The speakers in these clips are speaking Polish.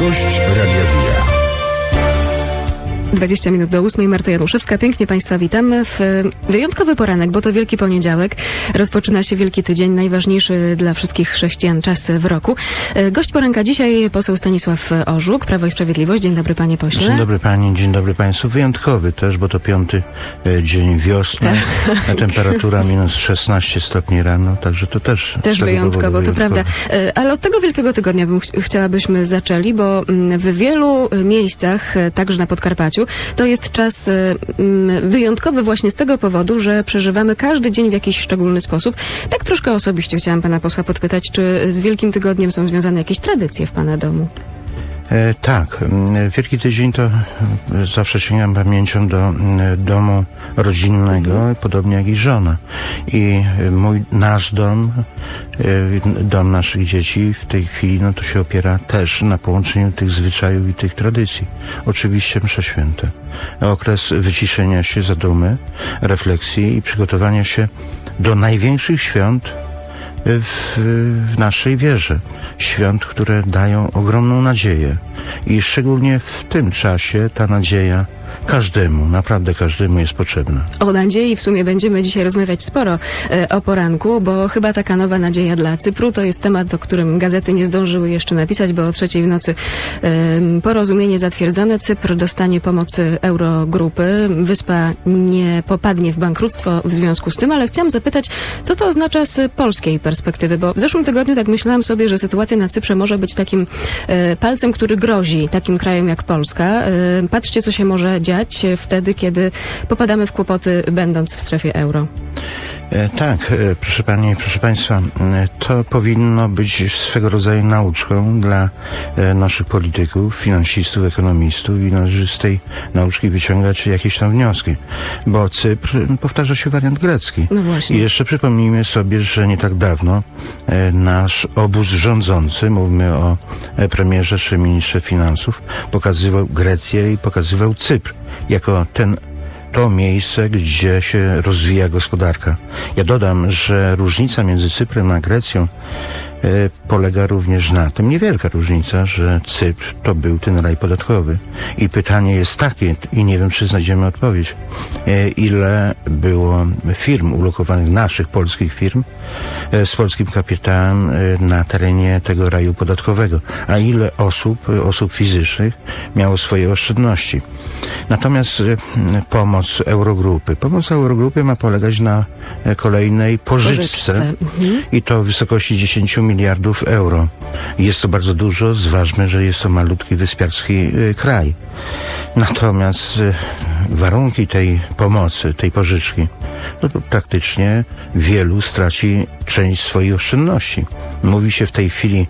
Gość Radia Wija. 20 minut do 8. Marta Januszewska. Pięknie Państwa witamy w e, wyjątkowy poranek, bo to Wielki Poniedziałek. Rozpoczyna się Wielki Tydzień, najważniejszy dla wszystkich chrześcijan czas w roku. E, Gość poranka dzisiaj poseł Stanisław Orzuk, Prawo i Sprawiedliwość. Dzień dobry Panie Pośle. Dzień dobry Pani, dzień dobry Państwu. Wyjątkowy też, bo to piąty e, dzień wiosny. Tak. Temperatura minus 16 stopni rano, także to też Też wyjątkowo, powodu to prawda. Ale od tego Wielkiego Tygodnia bym ch- chciałabyśmy zaczęli, bo w wielu miejscach, także na Podkarpaciu, to jest czas e, mm, wyjątkowy właśnie z tego powodu, że przeżywamy każdy dzień w jakiś szczególny sposób. Tak troszkę osobiście chciałam pana posła podpytać, czy z Wielkim Tygodniem są związane jakieś tradycje w pana domu? E, tak, Wielki Tydzień to e, zawsze sięgam pamięcią do domu rodzinnego, podobnie jak i żona. I e, mój, nasz dom, dom naszych dzieci w tej chwili, no to się opiera też na połączeniu tych zwyczajów i tych tradycji. Oczywiście msze święte. Okres wyciszenia się, zadumy, refleksji i przygotowania się do największych świąt, w, naszej wierze. Świąt, które dają ogromną nadzieję. I szczególnie w tym czasie ta nadzieja każdemu, naprawdę każdemu jest potrzebna. O nadziei w sumie będziemy dzisiaj rozmawiać sporo e, o poranku, bo chyba taka nowa nadzieja dla Cypru to jest temat, o którym gazety nie zdążyły jeszcze napisać, bo o trzeciej w nocy em, porozumienie zatwierdzone. Cypr dostanie pomocy Eurogrupy. Wyspa nie popadnie w bankructwo w związku z tym, ale chciałam zapytać, co to oznacza z polskiej perspektywy, bo w zeszłym tygodniu tak myślałam sobie, że sytuacja na Cyprze może być takim e, palcem, który grozi takim krajom jak Polska. E, patrzcie, co się może dziać e, wtedy, kiedy popadamy w kłopoty, będąc w strefie euro. E, tak, e, proszę Pani, proszę Państwa, e, to powinno być swego rodzaju nauczką dla naszych polityków, finansistów, ekonomistów i należy z tej nauczki wyciągać jakieś tam wnioski. Bo Cypr, m, powtarza się wariant grecki. No właśnie. I jeszcze przypomnijmy sobie, że nie tak dawno nasz obóz rządzący, mówimy o premierze czy ministrze finansów, pokazywał Grecję i pokazywał Cypr jako ten to miejsce, gdzie się rozwija gospodarka. Ja dodam, że różnica między Cyprem a Grecją e, polega również na tym, niewielka różnica, że Cypr to był ten raj podatkowy. I pytanie jest takie, i nie wiem, czy znajdziemy odpowiedź, e, ile było firm ulokowanych, naszych polskich firm, e, z polskim kapitałem e, na terenie tego raju podatkowego, a ile osób, osób fizycznych miało swoje oszczędności. Natomiast pomoc Eurogrupy. Pomoc Eurogrupy ma polegać na kolejnej pożyczce, Pożyczce. Mhm. i to w wysokości 10 miliardów euro. Jest to bardzo dużo, zważmy, że jest to malutki wyspiarski e, kraj. Natomiast e, warunki tej pomocy, tej pożyczki, no to praktycznie wielu straci część swoich oszczędności. Mówi się w tej chwili,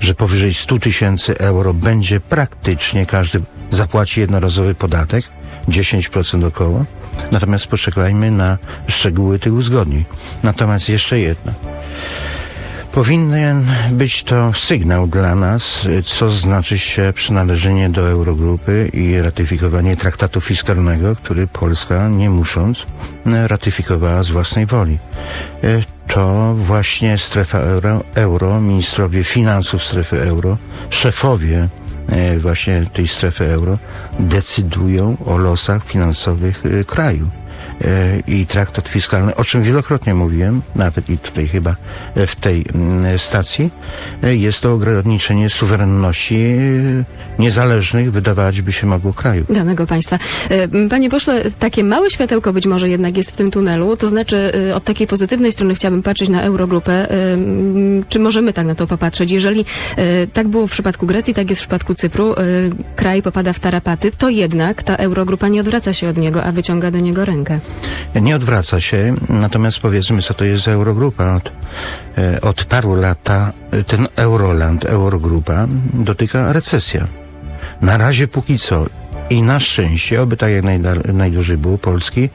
że powyżej 100 tysięcy euro będzie praktycznie każdy zapłaci jednorazowy podatek, 10% około. Natomiast poczekajmy na szczegóły tych uzgodnień. Natomiast jeszcze jedno. Powinien być to sygnał dla nas, co znaczy się przynależenie do Eurogrupy i ratyfikowanie traktatu fiskalnego, który Polska, nie musząc, ratyfikowała z własnej woli. Y, To właśnie strefa euro, euro ministrowie finansów strefy euro, szefowie e, właśnie tej strefy euro decydują o losach finansowych e, kraju. E, I traktat fiskalny, o czym wielokrotnie mówiłem, nawet i tutaj chyba e, w tej mm, stacji, e, jest to ograniczenie suwerenności niezależnych, wydawać by się mogło kraju. danego państwa. Panie pośle, takie małe światełko być może jednak jest w tym tunelu, to znaczy od takiej pozytywnej strony chciałabym patrzeć na Eurogrupę. Czy możemy tak na to popatrzeć? Jeżeli tak było w przypadku Grecji, tak jest w przypadku Cypru, kraj popada w tarapaty, to jednak ta Eurogrupa nie odwraca się od niego, a wyciąga do niego rękę. Nie odwraca się, natomiast powiedzmy, co to jest Eurogrupa. Od, e, od paru lat ta- ten Euroland, Eurogrupa dotyka recesja. Na razie póki co i na szczęście, oby tak jak najdłużej było Polski,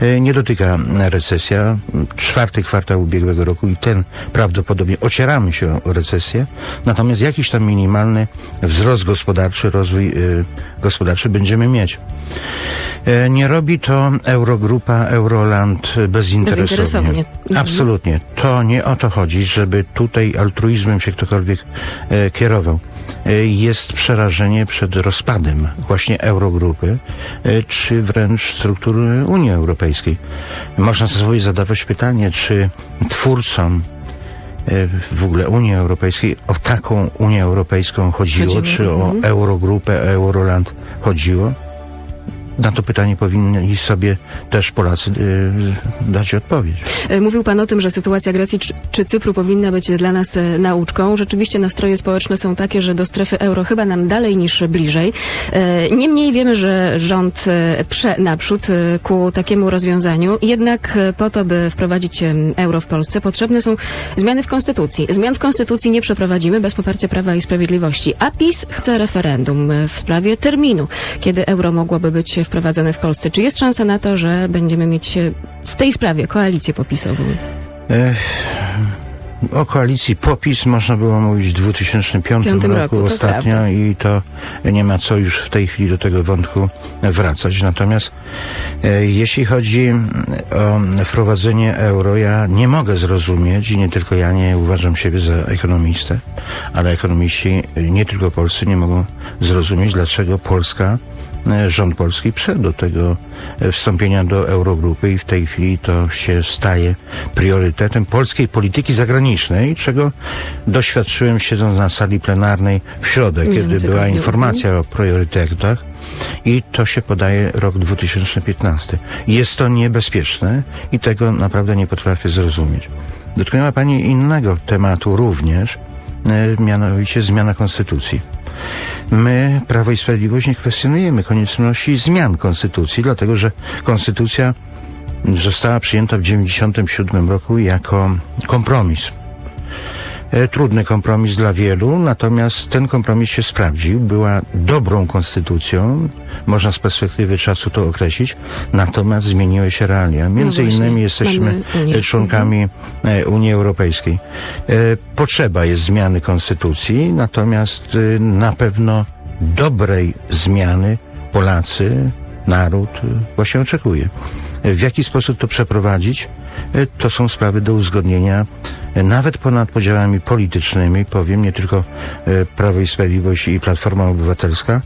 e, nie dotyka recesja. Czwarty kwartał ubiegłego roku i ten prawdopodobnie ocieramy się o recesję. Natomiast jakiś tam minimalny wzrost gospodarczy, rozwój e, gospodarczy będziemy mieć. E, Nie robi to Eurogrupa, Euroland bezinteresownie. Bezinteresownie. Absolutnie. To nie o to chodzi, żeby tutaj altruizmem się ktokolwiek kierował. E, jest przerażenie przed rozpadem właśnie Eurogrupy, e, czy wręcz struktur Unii Europejskiej. Można sobie zadawać pytanie, czy twórcom e, w ogóle Unii Europejskiej o taką Unię Europejską chodziło, Chodziło, czy o mhm. Eurogrupę, Euroland chodziło? Na to pytanie powinni sobie też Polacy e, dać odpowiedź. E, Mówił Pan o tym, że sytuacja Grecji czy, Cypru powinna być dla nas e, nauczką. Rzeczywiście nastroje społeczne są takie, że do strefy euro chyba nam dalej niż bliżej. E, Niemniej wiemy, że rząd prze naprzód ku takiemu rozwiązaniu. Jednak po to, by wprowadzić euro w Polsce, potrzebne są zmiany w Konstytucji. Zmian w Konstytucji nie przeprowadzimy bez poparcia Prawa i Sprawiedliwości. A PiS chce referendum w sprawie terminu, kiedy euro mogłoby być wprowadzone w Polsce. Czy jest szansa na to, że będziemy mieć e, w tej sprawie koalicję popisową? E, O koalicji popis można było mówić w 2005 Piątym roku, roku, to ostatnio prawda. i to nie ma co już w tej chwili do tego wątku wracać. Natomiast e, jeśli chodzi mm, o wprowadzenie euro, ja nie mogę zrozumieć i nie tylko ja nie uważam siebie za ekonomistę, ale ekonomiści e, nie tylko polscy nie mogą zrozumieć, dlaczego Polska rząd polski przed do tego e, wstąpienia do Eurogrupy i w tej chwili to się staje priorytetem polskiej polityki zagranicznej, czego doświadczyłem siedząc na sali plenarnej w środę, Minionym kiedy była informacja o priorytetach i to się podaje rok 2015. Jest to niebezpieczne i tego naprawdę nie potrafię zrozumieć. Dotknęła Pani innego tematu również, e, mianowicie zmiana konstytucji. My, Prawo i Sprawiedliwość, nie kwestionujemy konieczności zmian konstytucji, dlatego że konstytucja została przyjęta w 1997 roku jako kompromis. E, Trudny kompromis dla wielu, natomiast ten kompromis się sprawdził. Była dobrą konstytucją, można z perspektywy czasu to określić, natomiast zmieniły się realia. Między No innymi jesteśmy e, członkami e, Unii Europejskiej. Potrzeba jest zmiany konstytucji, natomiast na pewno dobrej zmiany Polacy, naród właśnie oczekuje. W jaki sposób to przeprowadzić? E, To są sprawy do uzgodnienia e, nawet ponad podziałami politycznymi, powiem, nie tylko e, Prawo i Sprawiedliwość i Platforma Obywatelska.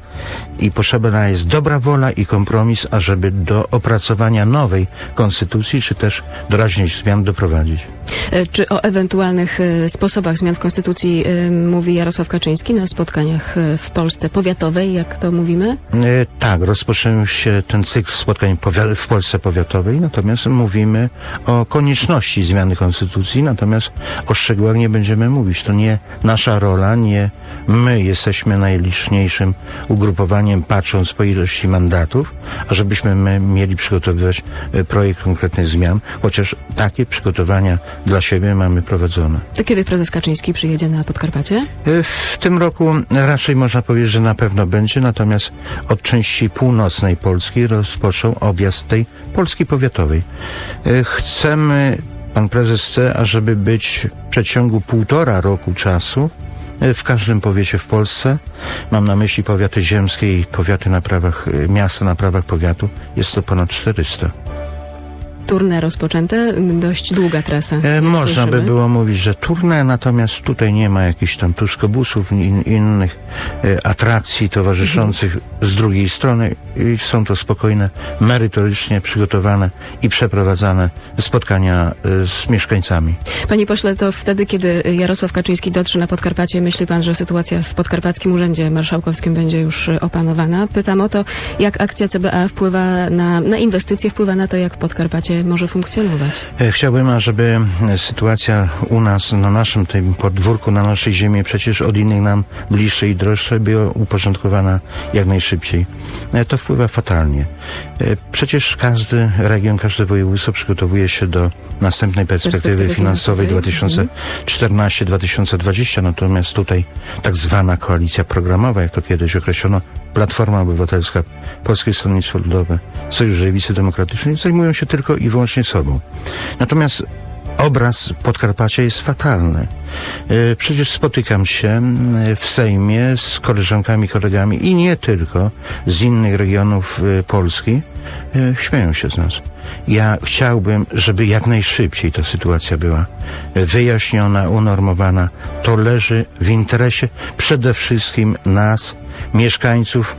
I potrzebna jest dobra wola i kompromis, ażeby do opracowania nowej konstytucji, czy też doraźnych zmian doprowadzić. Czy o ewentualnych sposobach zmian w Konstytucji mówi Jarosław Kaczyński na spotkaniach w Polsce powiatowej, jak to mówimy? Tak, rozpoczął się ten cykl spotkań w Polsce powiatowej, natomiast mówimy o konieczności zmiany konstytucji, natomiast o szczegółach nie będziemy mówić. To nie nasza rola, nie my jesteśmy najliczniejszym ugrupowaniem, patrząc po ilości mandatów, a żebyśmy my mieli przygotowywać e, projekt konkretnych zmian, chociaż takie przygotowania dla siebie mamy prowadzone. To kiedy prezes Kaczyński przyjedzie na Podkarpacie? E, W tym roku raczej można powiedzieć, że na pewno będzie, natomiast od części północnej Polski rozpoczął objazd tej Polski powiatowej. E, Chcemy, pan prezes chce, ażeby być w przeciągu półtora roku czasu e, w każdym powiecie w Polsce. Mam na myśli powiaty ziemskie i powiaty na prawach, e, miasta na prawach powiatu. Jest to ponad 400. Turne rozpoczęte, dość długa trasa. E, Można by słyszymy. było mówić, że turne, natomiast tutaj nie ma jakichś tam tuskobusów, in, innych e, atrakcji towarzyszących z drugiej strony i są to spokojne, merytorycznie przygotowane i przeprowadzane spotkania e, z mieszkańcami. Panie pośle, to wtedy, kiedy Jarosław Kaczyński dotrze na Podkarpacie, myśli pan, że sytuacja w Podkarpackim Urzędzie Marszałkowskim będzie już opanowana? Pytam o to, jak akcja CBA wpływa na, na inwestycje, wpływa na to, jak Podkarpacie może funkcjonować. E, Chciałbym, ażeby sytuacja u nas, na naszym tym podwórku, na naszej ziemi, przecież od innych nam bliższe i droższe, była uporządkowana jak najszybciej. E, To wpływa fatalnie. E, Przecież każdy region, każde województwo przygotowuje się do następnej perspektywy Perspektywy finansowej finansowej. 2014-2020, natomiast tutaj tak zwana koalicja programowa, jak to kiedyś określono, Platforma Obywatelska, Polskie Stronnictwo Ludowe, Sojusz Lewicy Demokratycznej zajmują się tylko i wyłącznie sobą. Natomiast obraz Podkarpacia jest fatalny. E, Przecież spotykam się w Sejmie z koleżankami, kolegami i nie tylko z innych regionów e, Polski. E, Śmieją się z nas. Ja chciałbym, żeby jak najszybciej ta sytuacja była wyjaśniona, unormowana. To leży w interesie przede wszystkim nas, mieszkańców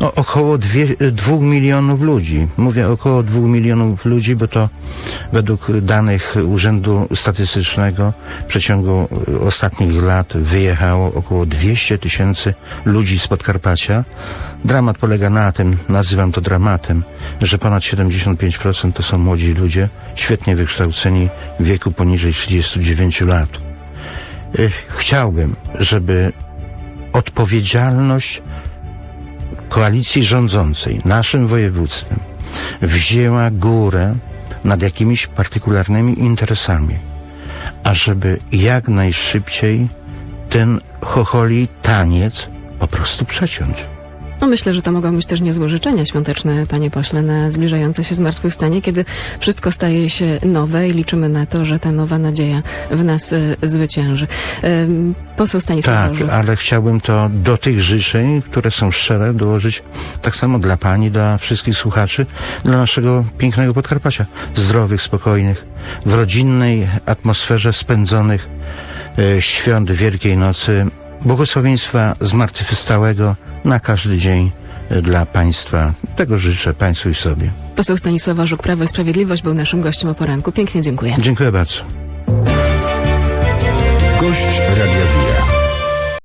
no, około dwie, dwóch milionów ludzi. Mówię około dwóch milionów ludzi, bo to według danych Urzędu Statystycznego w przeciągu y, ostatnich lat wyjechało około 200 tysięcy ludzi z Podkarpacia. Dramat polega na tym, nazywam to dramatem, że ponad 75% to są młodzi ludzie, świetnie wykształceni w wieku poniżej 39 lat. Y, Chciałbym, żeby odpowiedzialność koalicji rządzącej, naszym województwem, wzięła górę nad jakimiś partykularnymi interesami, ażeby jak najszybciej ten chocholi taniec po prostu przeciąć. No myślę, że to mogą być też niezłe życzenia świąteczne, panie pośle, na zbliżające się zmartwychwstanie, kiedy wszystko staje się nowe i liczymy na to, że ta nowa nadzieja w nas y, zwycięży. Poseł Stanisław Tak, Bożu. ale chciałbym to do tych życzeń, które są szczere, dołożyć tak samo dla pani, dla wszystkich słuchaczy, dla naszego pięknego Podkarpacia. Zdrowych, spokojnych, w rodzinnej atmosferze spędzonych e, świąt Wielkiej Nocy, błogosławieństwa zmartwychwstałego na każdy dzień dla państwa. Tego życzę państwu i sobie. Poseł Stanisław Żuk, Prawo i Sprawiedliwość, był naszym gościem o poranku. Pięknie dziękuję. Dziękuję bardzo. Gość Radia.